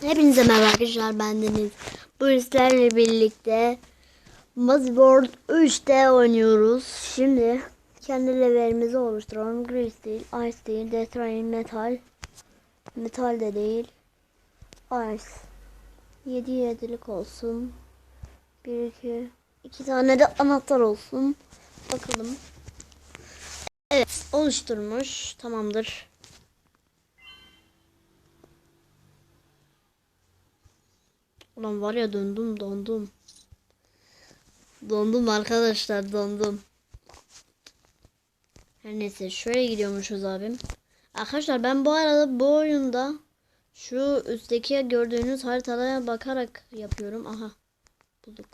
Hepinize merhaba arkadaşlar bendeniz. Bu sizlerle birlikte Buzzboard 3'te oynuyoruz. Şimdi kendi levelimizi oluşturalım. Gray Steel, Ice Steel, Death Rain, Metal. Metal de değil. Ice. 7 yedilik olsun. 1 2 2 tane de anahtar olsun. Bakalım. Evet, oluşturmuş. Tamamdır. Ulan var ya döndüm dondum. Dondum arkadaşlar dondum. Her neyse şöyle gidiyormuşuz abim. Arkadaşlar ben bu arada bu oyunda şu üstteki gördüğünüz haritalara bakarak yapıyorum. Aha bulduk.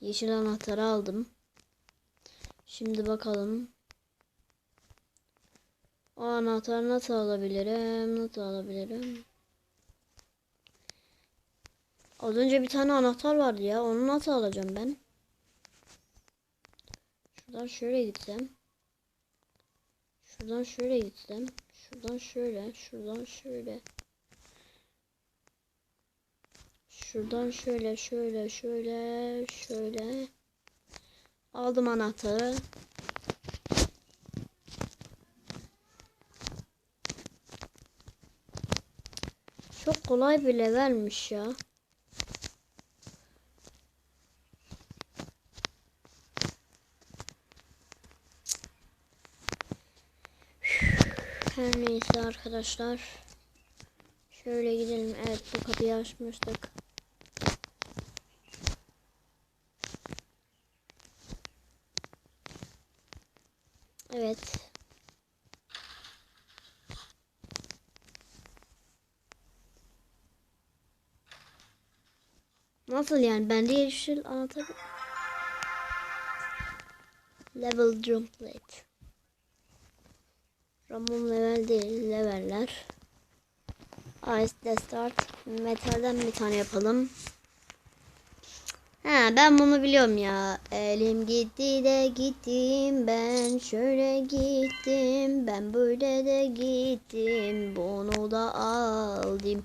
Yeşil anahtarı aldım. Şimdi bakalım. O anahtarı nasıl alabilirim? Nasıl alabilirim? Az önce bir tane anahtar vardı ya. Onu nasıl alacağım ben? Şuradan şöyle gitsem. Şuradan şöyle gitsem. Şuradan şöyle. Şuradan şöyle. Şuradan şöyle şöyle şöyle şöyle. Aldım anahtarı. Çok kolay bir levelmiş ya. Her neyse arkadaşlar. Şöyle gidelim. Evet bu kapıyı açmıştık. Evet. Nasıl yani? Bende yeşil. Level jump plate. Ramon level değil. Leveller. Ice de start. Metalden bir tane yapalım. Ha ben bunu biliyorum ya. Elim gitti de gittim ben şöyle gittim ben böyle de gittim bunu da aldım.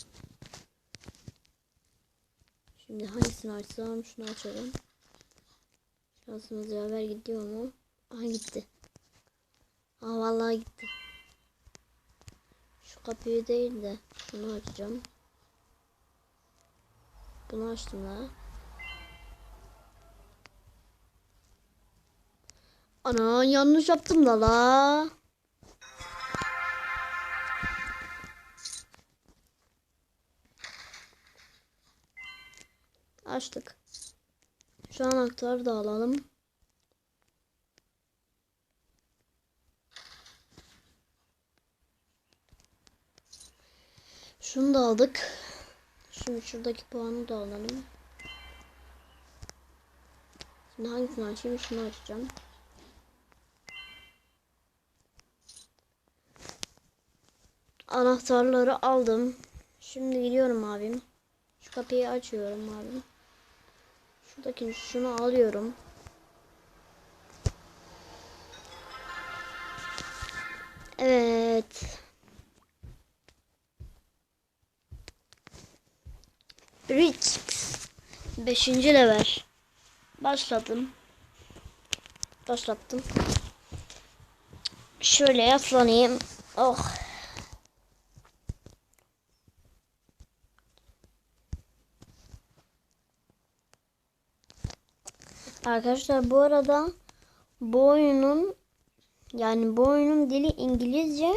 Şimdi hangisini açsam şunu açalım. Şansımız yaver gidiyor mu? Aha gitti. Aa vallahi gitti. Şu kapıyı değil de şunu açacağım. Bunu açtım daha. Ana yanlış yaptım da la. Açtık. Şu anahtarı da alalım. Şunu da aldık. Şimdi şuradaki puanı da alalım. Şimdi hangisini açayım? Şunu açacağım. Anahtarları aldım. Şimdi gidiyorum abim. Şu kapıyı açıyorum abim. Şuradaki şunu alıyorum. Evet. Rich. Beşinci level. Başladım. Başlattım. Şöyle yaslanayım. Oh. Arkadaşlar bu arada bu oyunun yani bu oyunun dili İngilizce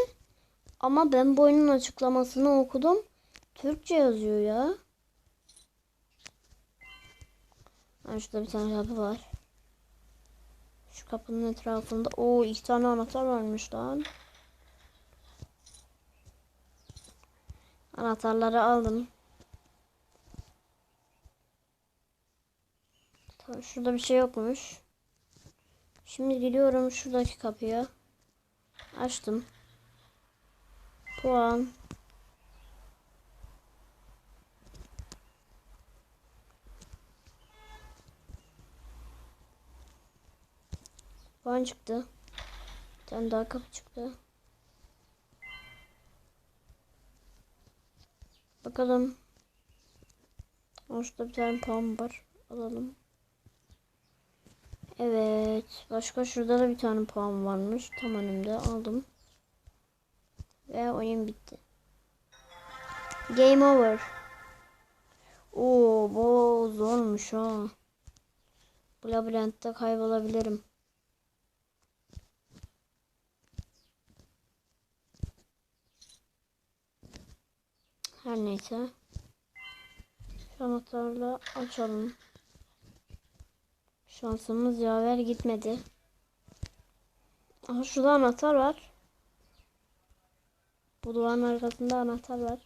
ama ben bu oyunun açıklamasını okudum. Türkçe yazıyor ya. Ha, şurada bir tane kapı var. Şu kapının etrafında. Oo iki tane anahtar varmış lan. Anahtarları aldım. Şurada bir şey yokmuş. Şimdi gidiyorum şuradaki kapıya. Açtım. Puan. Puan çıktı. Bir tane daha kapı çıktı. Bakalım. Şurada bir tane puan var. Alalım. Evet. Başka şurada da bir tane puan varmış. Tam önümde aldım. Ve oyun bitti. Game over. Oo, bu zormuş ha. Bu labirentte kaybolabilirim. Her neyse. Şu anahtarla açalım. Şansımız yaver gitmedi. Aha şurada anahtar var. Bu duvarın arkasında anahtar var.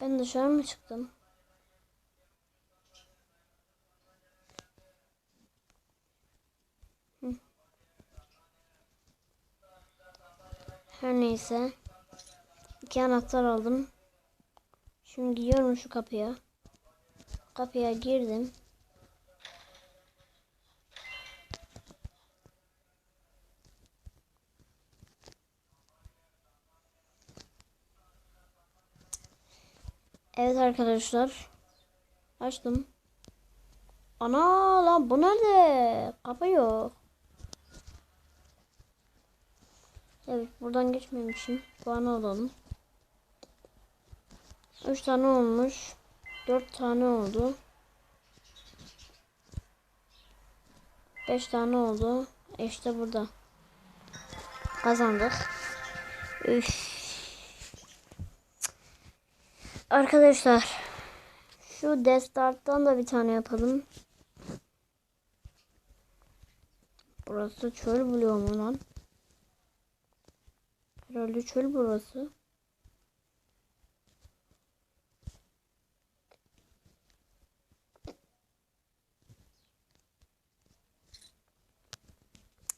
Ben dışarı mı çıktım? Her neyse. İki anahtar aldım. Şimdi gidiyorum şu kapıya. Kapıya girdim. Evet arkadaşlar. Açtım. Ana lan bu nerede? Kapı yok. Evet buradan geçmemişim. Puanı alalım. 3 tane olmuş. 4 tane oldu. 5 tane oldu. İşte burada. Kazandık. Üf. Arkadaşlar şu Destart'tan da bir tane yapalım. Burası çöl buluyor mu lan? Herhalde çöl burası.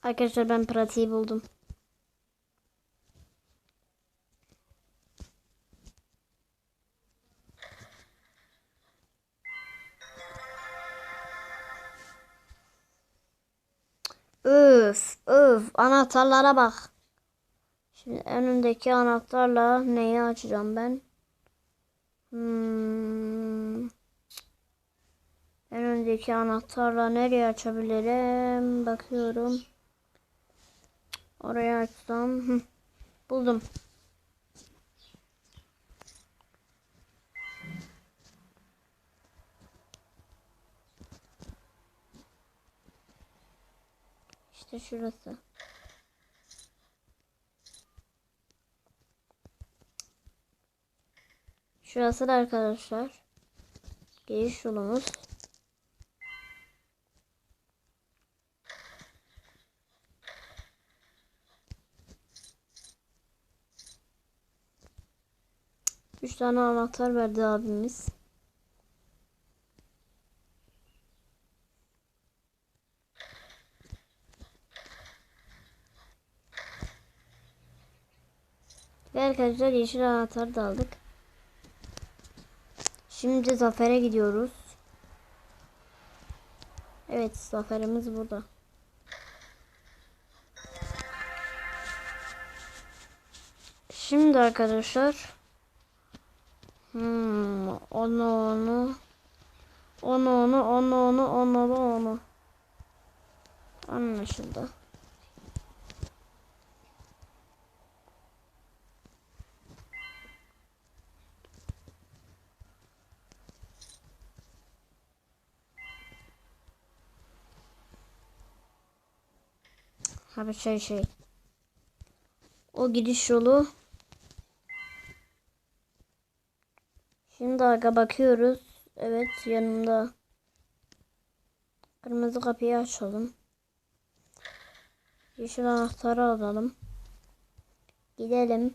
Arkadaşlar ben pratiği buldum. Öf öf anahtarlara bak. Önündeki anahtarla neyi açacağım ben? Hmm. En öndeki anahtarla nereye açabilirim? Bakıyorum. Oraya açsam. Buldum. İşte şurası. Şurası da arkadaşlar. Giriş yolumuz. Üç tane anahtar verdi abimiz. Ve arkadaşlar yeşil anahtarı da aldık. Şimdi zafere gidiyoruz. Evet zaferimiz burada. Şimdi arkadaşlar hmm, onu onu onu onu onu onu onu onu anlaşıldı. Ha şey şey. O gidiş yolu. Şimdi aga bakıyoruz. Evet yanımda. Kırmızı kapıyı açalım. Yeşil anahtarı alalım. Gidelim.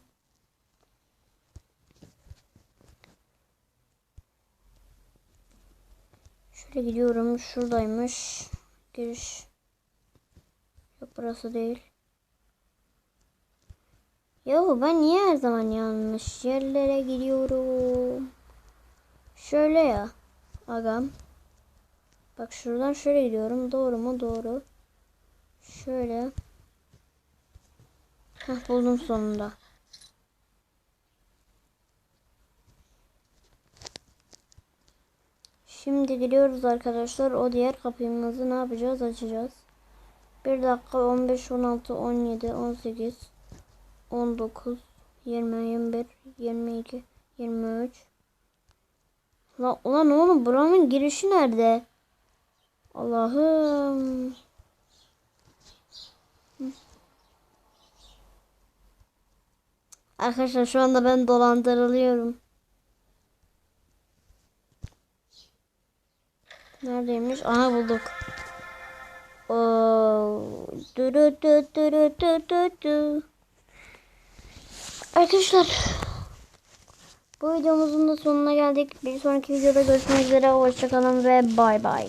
Şöyle gidiyorum. Şuradaymış. Giriş. Burası değil. Yahu ben niye her zaman yanlış yerlere gidiyorum? Şöyle ya. Agam. Bak şuradan şöyle gidiyorum. Doğru mu? Doğru. Şöyle. Heh, buldum sonunda. Şimdi gidiyoruz arkadaşlar. O diğer kapımızı ne yapacağız? Açacağız. 1 dakika 15, 16, 17, 18, 19, 20, 21, 22, 23. La, ulan oğlum buranın girişi nerede? Allah'ım. Arkadaşlar şu anda ben dolandırılıyorum. Neredeymiş? Aha bulduk. Arkadaşlar bu videomuzun da sonuna geldik. Bir sonraki videoda görüşmek üzere. Hoşçakalın ve bay bay.